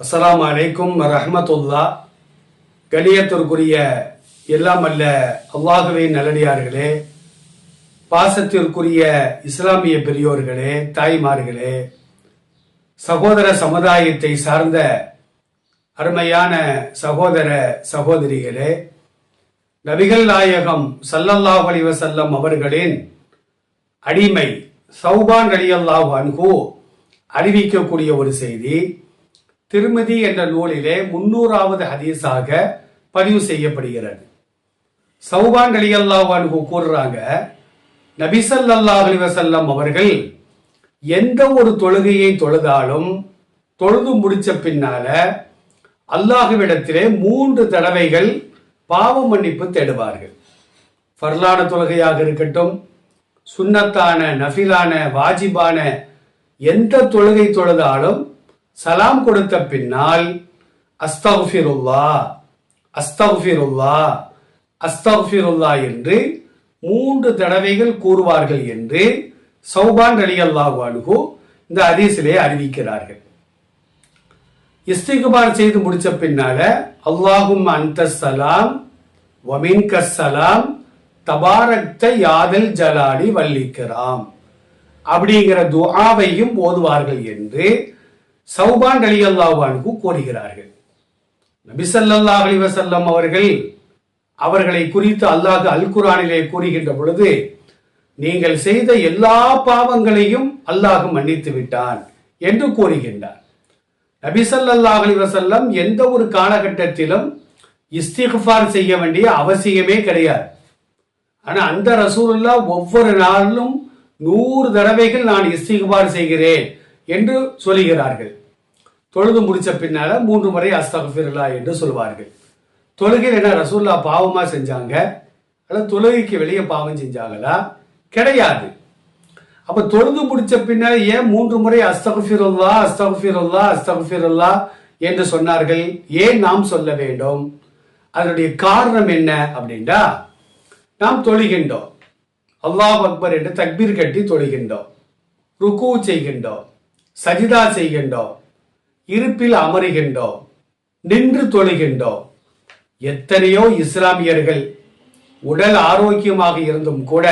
அஸ்லாம் அலைக்கும் ரஹமத்துல்லா கணியத்திற்குரிய எல்லாம் அல்ல அல்லாஹுவின் நல்லடியார்களே பாசத்திற்குரிய இஸ்லாமிய பெரியோர்களே தாய்மார்களே சகோதர சமுதாயத்தை சார்ந்த அருமையான சகோதர சகோதரிகளே நபிகள் நாயகம் சல்லல்லாஹ் அலிவசல்லம் அவர்களின் அடிமை சௌபான் ரலியல்லாஹு அன்ஹூ அறிவிக்கக்கூடிய ஒரு செய்தி. திருமதி என்ற நூலிலே முன்னூறாவது ஹதீஸாக பதிவு செய்யப்படுகிறது. சௌபான் அலி அல்லாஹு கூறுறாங்க நபி ஸல்லல்லாஹு அலைஹி அவர்கள் எந்த ஒரு தொழுகையை தொழுதாலும் தொழுது முடிச்ச பின்னால அல்லாஹுவிடத்திலே மூன்று தடவைகள் பாவ மன்னிப்பு தேடுவார்கள். ஃபர்லான தொழுகையாக இருக்கட்டும் சுன்னத்தான நஃபிலான வாஜிபான எந்த தொழுகை தொழுதாலும் சலாம் கொடுத்த பின்னால் அஸ்தகுஃபிருல்லா அஸ்தகுஃபிருல்லா அஸ்தகுஃபிருல்லா என்று மூன்று தடவைகள் கூறுவார்கள் என்று சௌபான் அலி அல்லாஹு அனுகு இந்த அதிசிலே அறிவிக்கிறார்கள். இஸ்திகுபார் செய்து முடிச்ச பின்னால அல்லாஹும் அந்த சலாம் வமின் சலாம் தபாரக்த யாதல் ஜலாடி வல்லிக்கிறாம் அப்படிங்கிற துஆவையும் ஓதுவார்கள் என்று சௌபான் அலி அல்லாஹானுக்கு கூறுகிறார்கள். நபிசல்லா அலிவசல்லம் அவர்கள் அவர்களை குறித்து அல்லாஹ் அல் குரானிலே கூறுகின்ற பொழுது நீங்கள் செய்த எல்லா பாவங்களையும் அல்லாஹ் மன்னித்து விட்டான் என்று கூறுகின்றார். நபிசல்லா அலிவசல்லம் எந்த ஒரு காலகட்டத்திலும் இஸ்திஃபார் செய்ய வேண்டிய அவசியமே கிடையாது. ஆனால் அந்த ரசூல்லா ஒவ்வொரு நாளிலும் நூறு தடவைகள் நான் இஸ்திகுபார் செய்கிறேன். என்று சொல்லுகிறார்கள். தொழுது முடிச்ச பின்னால மூன்று முறை அஸ்தகஃபிருல்லா என்று சொல்வார்கள். தொழுகையில் என்ன ரசூல்லா பாவமா செஞ்சாங்க? அல்லது தொழுகைக்கு வெளியே பாவம் செஞ்சாங்களா? கிடையாது. அப்ப தொழுது முடிச்ச பின்னால ஏன் மூன்று முறை அஸ்தகஃபிருல்லா அஸ்தகஃபிருல்லா அஸ்தகஃபிருல்லா என்று சொன்னார்கள்? ஏன் நாம் சொல்ல வேண்டும்? அதனுடைய காரணம் என்ன அப்படின்னா நாம் தொழுகின்றோம். அல்லாஹ் அக்பர் என்று தக்பீர் கட்டி தொழுகின்றோம். ருக்கு செய்கின்றோம். சஜிதா செய்கின்றோம். இருப்பில் அமருகின்றோம். நின்று தொழுகின்றோம். எத்தனையோ இஸ்லாமியர்கள் உடல் ஆரோக்கியமாக இருந்தும் கூட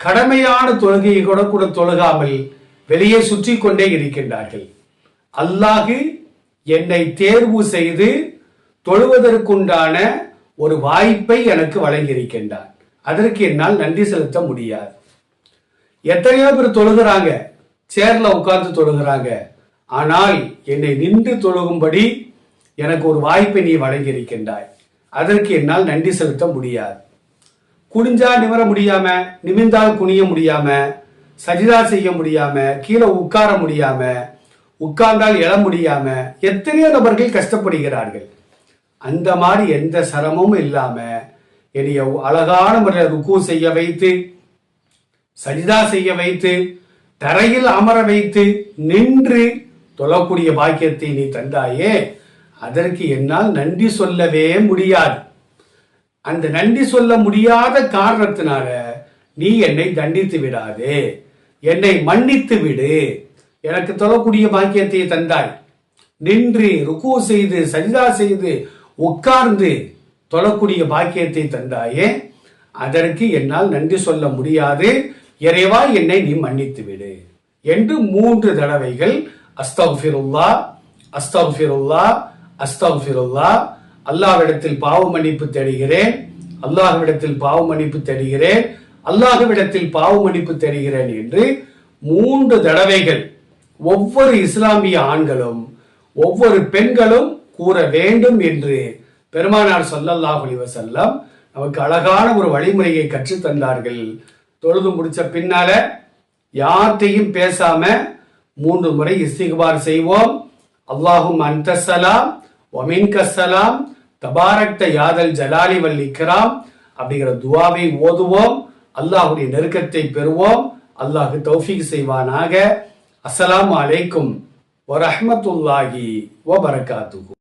கடமையான தொழுகையை கூட கூட தொழுகாமல் வெளியே சுற்றி கொண்டே இருக்கின்றார்கள். அல்லாஹு என்னை தேர்வு செய்து தொழுவதற்குண்டான ஒரு வாய்ப்பை எனக்கு வழங்கியிருக்கின்றான் அதற்கு என்னால் நன்றி செலுத்த முடியாது. எத்தனையோ பேர் தொழுகிறாங்க. சேர்ல உட்கார்ந்து தொழுகிறாங்க. ஆனால் என்னை நின்று தொழுகும்படி எனக்கு ஒரு வாய்ப்பை நீ வழங்கியிருக்கின்றாய். அதற்கு என்னால் நன்றி செலுத்த முடியாது. குனிஞ்சா நிமிர முடியாம நிமிர்ந்தால் குனிய முடியாம சஜிதா செய்ய முடியாம கீழே உட்கார முடியாம உட்கார்ந்தால் எழ முடியாம எத்தனையோ நபர்கள் கஷ்டப்படுகிறார்கள். அந்த மாதிரி எந்த சிரமமும் இல்லாம என்னைய அழகான முறையில் ருக்கு செய்ய வைத்து சஜிதா செய்ய வைத்து தரையில் அமர வைத்து நின்று தொழக்கூடிய பாக்கியத்தை நீ தந்தாயே அதற்கு என்னால் நன்றி சொல்லவே முடியாது. அந்த நன்றி சொல்ல முடியாத காரணத்தினால நீ என்னை தண்டித்து விடாதே. என்னை மன்னித்து விடு. எனக்கு தொழக்கூடிய பாக்கியத்தை தந்தாய். நின்று ருக்கு செய்து சஜிதா செய்து உட்கார்ந்து தொழக்கூடிய பாக்கியத்தை தந்தாயே அதற்கு என்னால் நன்றி சொல்ல முடியாது. இறைவா என்னை நீ மன்னித்து விடு என்று மூன்று தடவைகள் அஸ்தகுஃபிருல்லா அஸ்தகுஃபிருல்லா அஸ்தகுஃபிருல்லா. அல்லாஹ்விடத்தில் பாவ மன்னிப்பு தேடுகிறேன் அல்லாஹ்விடத்தில் பாவ மன்னிப்பு தேடுகிறேன் அல்லாஹ்விடத்தில் பாவ மன்னிப்பு தேடுகிறேன் என்று மூன்று தடவைகள் ஒவ்வொரு இஸ்லாமிய ஆண்களும் ஒவ்வொரு பெண்களும் கூற வேண்டும் என்று பெருமானார் சொல்லல்லாஹ் அலைஹி நமக்கு அழகான ஒரு வழிமுறையை கற்றுத் தந்தார்கள் தொழுது முடிச்ச பின்னால யார்கிட்டையும் பேசாம மூன்று முறை இஸ்திகுபார் செய்வோம். அல்லாஹும் அந்த சலாம் ஒமின் கசலாம் தபாரக்த யாதல் ஜலாலி வல் இக்ராம் அப்படிங்கிற துவாவை ஓதுவோம். அல்லாஹுடைய நெருக்கத்தை பெறுவோம். அல்லாஹு தௌஃபீக் செய்வானாக. அஸ்ஸலாம் அலைக்கும் வரஹ்மத்துல்லாஹி வபரகாத்துஹு